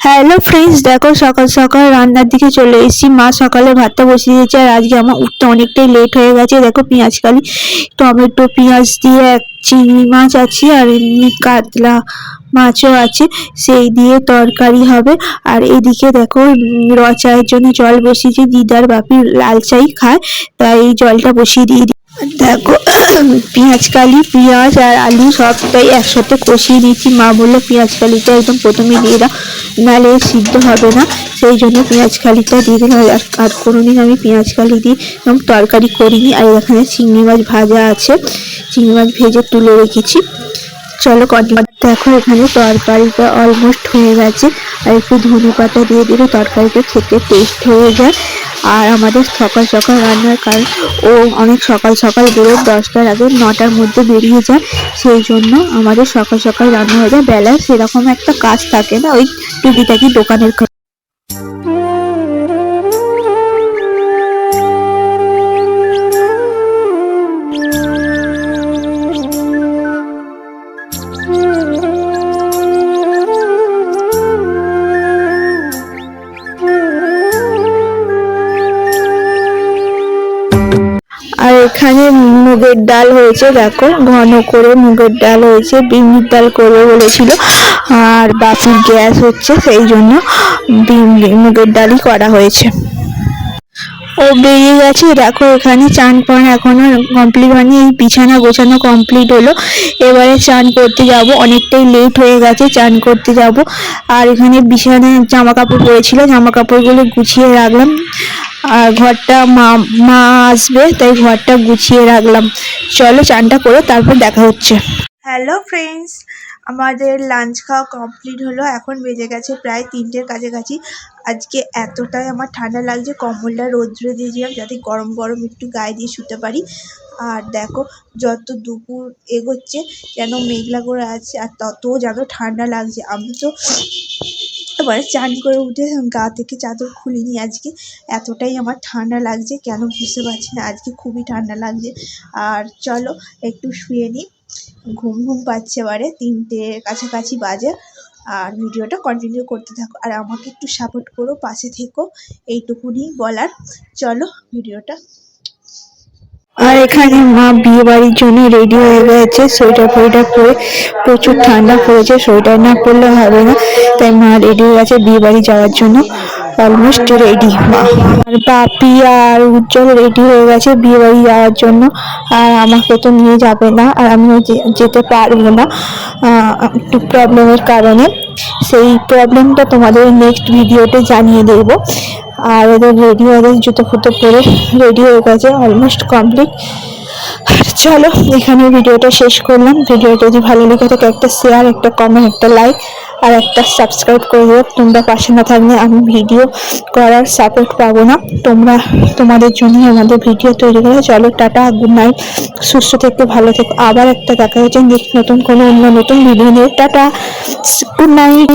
Hello friends দেখো সকাল সকাল রান্নার দিকে চলে এসেছি। মা সকালে ভাতটা বসিয়ে দিয়েছে আর আজকে আমার উঠতে অনেকটাই লেট হয়ে গেছে। দেখো পেঁয়াজ কালি, টমেটো, পেঁয়াজ দিয়ে এক চিংড়ি মাছ আছে আর এমনি কাতলা মাছও আছে। সেই দিয়ে তরকারি হবে। আর এদিকে দেখো র চায়ের জন্য জল বসিয়েছি। দিদার বাপি লাল চাই খায়, তাই এই জলটা বসিয়ে দিয়ে দেখো, পেঁয়াজ, কালি, পেঁয়াজ আর আলু সবটাই একসাথে কষিয়ে নিচ্ছি মা বলল, পেঁয়াজ, কালিটা একদম প্রথমে দিয়ে দাও, নাহলে সিদ্ধ হবে না। সেই জন্য পেঁয়াজ, কালিটা দিয়ে দিলাম। আর আর কোনোদিন আমি পেঁয়াজ, কালি দিয়ে এরকম তরকারি করিনি। আর এখানে চিংড়ি মাছ ভাজা আছে। চিংড়ি মাছ ভেজে তুলে রেখেছি। চলো কন্টিনিউ দেখো, এখানে তরকারিটা অলমোস্ট হয়ে গেছে। আর একটু ধনে পাতা দিয়ে দিলে তরকারিটা খেতে টেস্ট হয়ে যায়। আর আমাদের সকাল সকাল রান্নার কাজ, ও অনেক সকাল সকাল বেরোয় দশটার আগে নটার মধ্যে বেরিয়ে যায়। সেই জন্য আমাদের সকাল সকাল রান্না হয়ে যায় বেলায় সেরকম একটা কাজ থাকে না, ওই টুকিটাকি দোকানের এখানে মুগের ডাল হয়েছে, দেখো, ঘন করে মুগের ডাল হয়েছে বিউলির ডাল করবে বলেছিল, আর বাপির গ্যাস হচ্ছে, সেই জন্য মুগের ডালই করা হয়েছে। ও বেরিয়ে গেছে। দেখো, এখানে চান করা এখনও কমপ্লিট হয়নি। এই বিছানা গোছানো কমপ্লিট হলো। এবারে চান করতে যাব। অনেকটাই লেট হয়ে গেছে, চান করতে যাব। আর এখানে বিছানায় জামা কাপড় পরেছিল জামা কাপড়গুলো গুছিয়ে রাখলাম। আর ঘরটা মা মা আসবে, তাই ঘরটা গুছিয়ে রাখলাম। চলো চানটা করে তারপর দেখা হচ্ছে। হ্যালো ফ্রেন্ডস আমাদের লাঞ্চ খাওয়া কমপ্লিট হলো, এখন বেজে গেছে প্রায় তিনটের কাছাকাছি। আজকে এতটাই আমার ঠান্ডা লাগছে কম্বলটা রৌদ্রে দিয়েছিলাম যাতে গরম গরম একটু গায়ে দিয়ে শুতে পারি। আর দেখো, যত দুপুর এগোচ্ছে, যেন মেঘলা করে আছে, আর তত যেন ঠান্ডা লাগছে। আমি তো এবারে চান করে উঠে গা থেকে চাদর খুলিনি আজকে। এতটাই আমার ঠান্ডা লাগছে, কেন বুঝতে পারছি না, আজকে খুবই ঠান্ডা লাগছে। আর চলো, একটু শুয়ে নিই। ঘুম ঘুম পাচ্ছে এবারে তিনটের কাছাকাছি বাজে। আর ভিডিওটা কন্টিনিউ করতে থাকো। আর আমাকে একটু সাপোর্ট করো, পাশে থেকো, এইটুকুনি বলার। চলো ভিডিওটা। আর এখানে মা বিয়ে বাড়ির জন্য রেডি হয়ে গেছে, সোয়েটার ফোয়েটার পরে প্রচুর ঠান্ডা পড়েছে, সোয়েটার না পরলে হবে না। তাই মা রেডি হয়ে গেছে বিয়ে বাড়ি যাওয়ার জন্য। অলমোস্ট রেডি আর বাপি আর উজ্জ্বল রেডি হয়ে গেছে বিয়ে বাড়ি যাওয়ার জন্য। আর আমাকে তো নিয়ে যাবে না, আর আমিও যে- যেতে পারব না একটু প্রবলেমের কারণে। সেই প্রবলেমটা তোমাদের নেক্সট ভিডিওতে জানিয়ে দেবো। আর ওদের রেডি ওদের জুতো ফুতো পরে রেডি হয়ে গেছে অলমোস্ট কমপ্লিট চলো, এখানে ভিডিওটা শেষ করলাম। ভিডিওটা যদি ভালো লেগে থাকে, একটা শেয়ার একটা কমেন্ট একটা লাইক আর একটা সাবস্ক্রাইব করে দেবো তোমরা পাশে না থাকলে আমি ভিডিও করার সাপোর্ট পাবো না। তোমরা, তোমাদের জন্যই আমাদের ভিডিও তৈরি করে। চলো, টাটা গুড নাইট সুস্থ থেকে, ভালো থেকে। আবার একটা দেখা নেক্সট নতুন কোনো অন্য নতুন ভিডিও নিয়ে। Tata good night